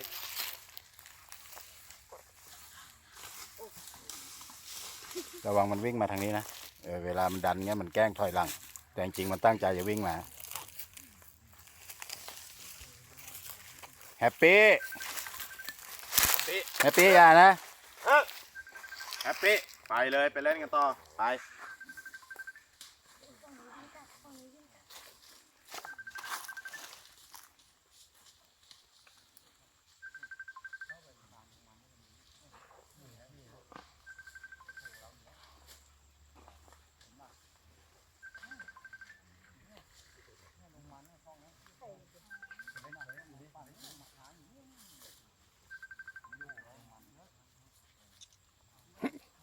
ล็กระวังมันวิ่งมาทางนี้นะเออเวลามันดันเงี้ยมันแกล้งถอยหลัง แต่จริงๆมันตั้งใจจะวิ่งมา แฮปปี้ปี้แฮปปี้อย่านะ แฮปปี้ ไปเลย ไปเล่นกันต่อ ไป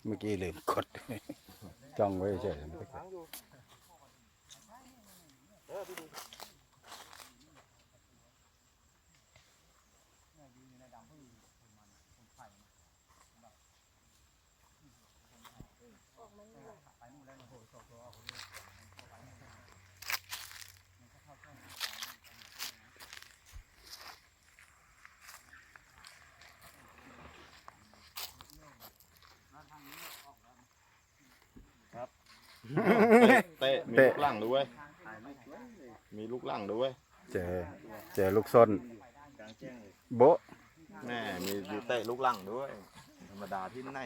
เมื่อกี้ลืมกด จ้องไว้เฉยๆไม่ได้กด เตะมีลูกหลังด้วย มีลูกหลังด้วยเจอเจอลูกส้นโบ๊ะแม่มีมีเตะลูกหลังด้วย ธรรมดาที่ไหน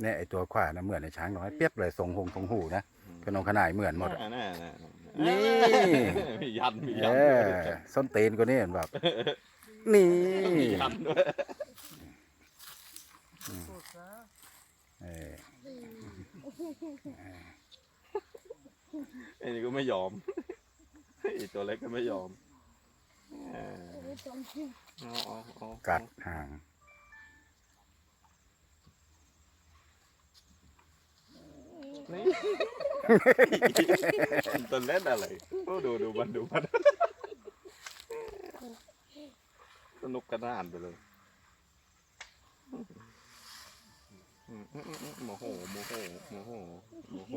เนี่ยไอตัวขวานะเหมือนไอช้างน้อยเปียบเลยทรงหงทรงหูนะขนมขนายเหมือนหมดอะ แน่แน่นี่ มียันมีเอยันอส้นตีนก็นี่เห็นแบบ นี่มียันด้วยเออไอ้นี่ก็ไม่ยอมไอ้ตัวเล็กก็ไม่ยอมเออเอาเอาเอากัดห่างนี่มันตัวเล่นอะไรโอ้ดูดูมันดูมัน สนุกกระนาดไปเลยโมโหโมโหโมโหโมโห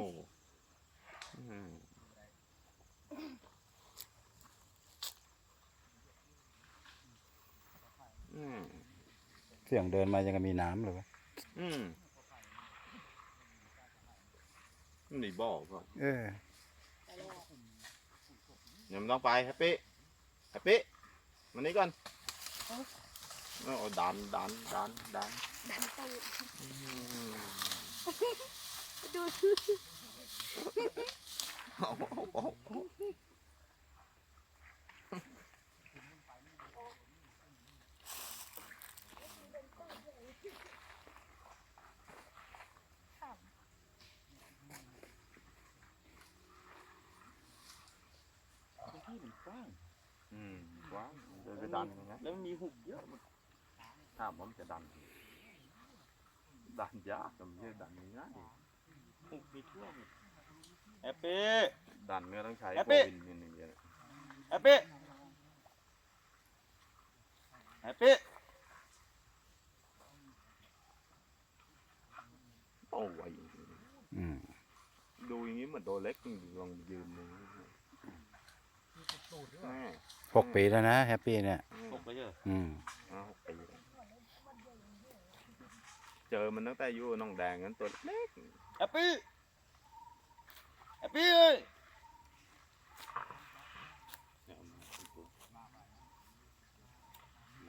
เสียงเดินมายังกับมีน้ำเลยวะอืมนี่บอกก่อนเออเดี๋ยวมันต้องไปแฮปปี้แฮปปี้มานี่ก่อน โอ้ดันดันดันดันดันตูด จะไปดันยังไงแล้วมันมีหุบเยอะมันถามว่ามันจะดัน ดันยากแต่มันจะดันง่ายหุบมีทั่วหมดแฮปปี้ดันก็ต้องใช้แฮปโคปี้วินนิดนึงเดียวแฮปปี้แฮปปี้โอ้ยอืมดูอย่างนี้เหมือนตัวเล็กลองยืนดู แม่หกปีแล้วนะแฮปปี้เนี่ยหกไปเยอะอืม ห้าหกปีแล้วเจอมันตั้งแต่อยู่หน้องแดงนั้นตัวเล็กแฮปปี้แฮปปี้เอ้ยเนี่ยเอามาให้ดูม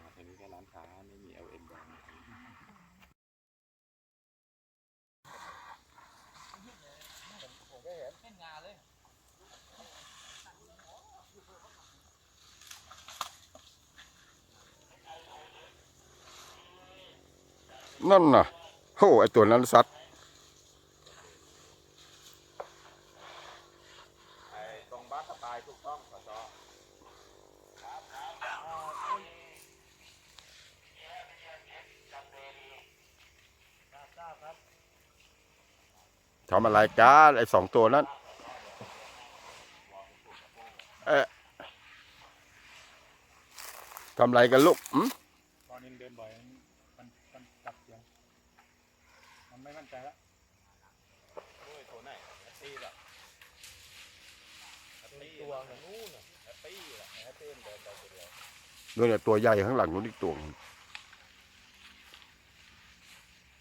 าทางนี้ก็ร้านค้าไม่มี LM แด นั่นน่ะโอ้ไอตัวนั้นซัตรงบ้านสไตล์ทำอะไรกันไอสองตัวนั้นเอ๊ะทำอะไรกันลูกอืมตอนนี้เดินบ่อยมันมันจับเสียงมัน ไม่มั่นใจแล้วด้วยโถไหนปี้ละแฮปปี้ตัวนู้นแฮปปี้ละแฮปปี้เดินไปคนเดียวนู่นน่ะตัวใหญ่ข้างหลังนู้นอีกตัวหนึ่ง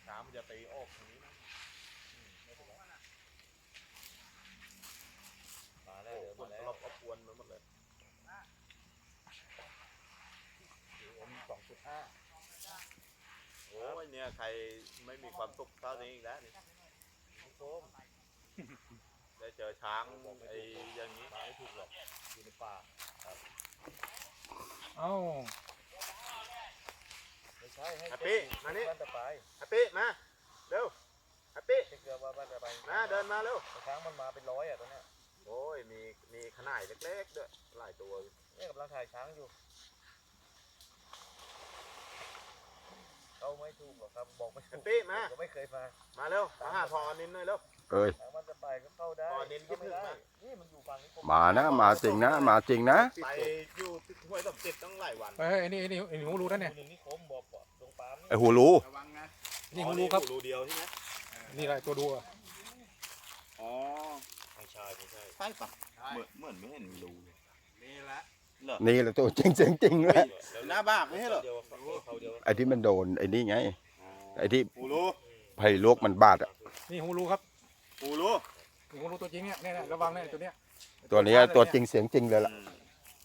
ช้างมันจะตีออกตรงนี้นะมาแล้วเดินมาแล้วรอบกวนไปหมดเลยสองจุดห้า โอ้ยเนี่ยใครไม่มีความสุขเท่านี้อีกแล้วนี่โค้งได้เจอช้างไอ้อย่างนี้ไม่ถูกหรอกอยู่ในป่าเอ้าไม่ใช่ให้แฮปปี้มานี่บ้านตะไปแฮปปี้มาเร็วแฮปปี้เชื่อว่าบ้านตะไปมาเดินมาเร็วช้างมันมาเป็นร้อยอะตอนเนี้ยโอ้ยมีมีขนาดเล็กๆด้วยหลายตัวเนี่ยกำลังถ่ายช้างอยู่ เขาไม่ถูกหรอกครับบอกไม่แฮถูปกปี้มาก็ไม่เคยมามาเร็วมาหาพอนินหน่อยเร็วเอ้ยช้างบ้านตะไปก็เข้าได้อ๋อนินคิดถึงเข้าไหมไม่ได้นี่มันอยู่ฝั่งนี้ผมมานะ มาจริงนะ มาจริงนะ ไปอยู่ห้วยสมจิตตั้งหลายวันเฮ้ยไอ้นี่ไอ้นี่ไอ้นี่หูรู้นั่นเนี่ยหนึ่งนี่โค้งบอกบอกตรงปามนี่ไอ้หูรูนี่หูรู้ครับ รูเดียวใช่ไหมนี่แหละตัวดูอะอ๋อไม่ใช่ไม่ใช่ ใช่ปะเหมือนเหมือนไม่เห็นมีรูเลยนี่ละ นี่แหละตัวจริงจริงจริงเลยหน้าบ้าไม่ใช่เหรอเดียวเขาเดียวไอ้ที่มันโดนไอ้นี่ไง ไอ้ที่หูรูไผ่ลวกมันบาดอะนี่หูรู้ครับหูรูนี่หูรู้ตัวจริงเนี่ยเนี่ยเนี่ยระวังเนี่ยตัวเนี้ยตัวเนี้ยตัวจริงเสียงจริงเลยล่ะ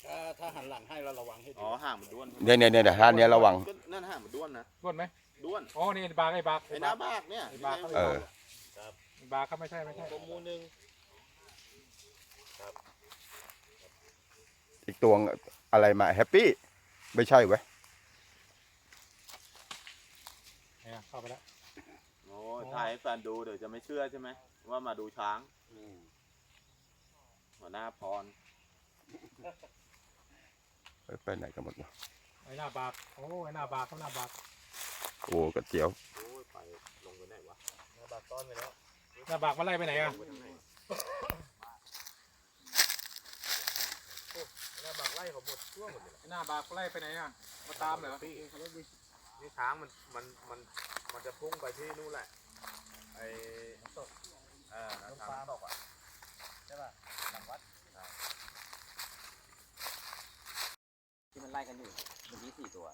ถ้าถ้าหันหลังให้เราระวังให้ดีอ๋อห่างมันด้วนเนี่ยเนี่ยเนี่ยท่านเนี้ยระวัง ก็นั่นห่างมันด้วนนะร่วนไหมด้วนอ๋อนี่ไอ้บากไอ้บากไอ้หน้าบ้าเนี่ยไอ้บากเออไอ้บากครับไม่ใช่ไม่ใช่ตัวมูหนึ่ง อีก ตัวอะไรมาแฮปปี้ ไม่ใช่เว้ยเนี่ยเข้าไปแล้ว โอ้ยถ่ายให้แฟนดูเดี๋ยวจะไม่เชื่อใช่ไหมว่ามาดูช้างหัวหน้าพรไปไหนกันหมดวะไอ้หน้าบากโอ้ไอ้หน้าบากเขาหน้าบากโอ้กระเจียว โอ้ยไปลงไปไหนวะมาบาดต้อนไปแล้วหน้าบากมาไล่ไปไหนอะ ลงไปทางไหน หน้าบากไล่เขาหมดทั่วหมดเลยไอ้หน้าบากไล่ไปไหนอะมาตามเหรอนี่ช้างมันมันมันมันจะพุ่งไปที่นู่นแหละไอ้เออตรงช้าปางบอกอะใช่ป่ะหลังวัดที่มันไล่กันอยู่เมื่อกี้สี่ตัว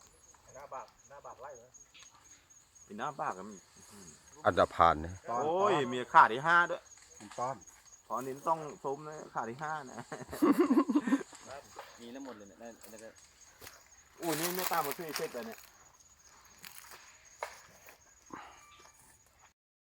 หน้าบากหน้าบากไล่เหรอไอ้หน้าบ้ากันอันดาพานเนี่ยโอ้ยมีขาที่ห้าด้วยต้อนพอนิ้นต้องซุ้มนะขาที่ห้านะ มีแล้วหมดเลยเนี่ยนั่นนั่นก็อู้นี่ไม่ตามมาที่เช็ดเลยเนี่ย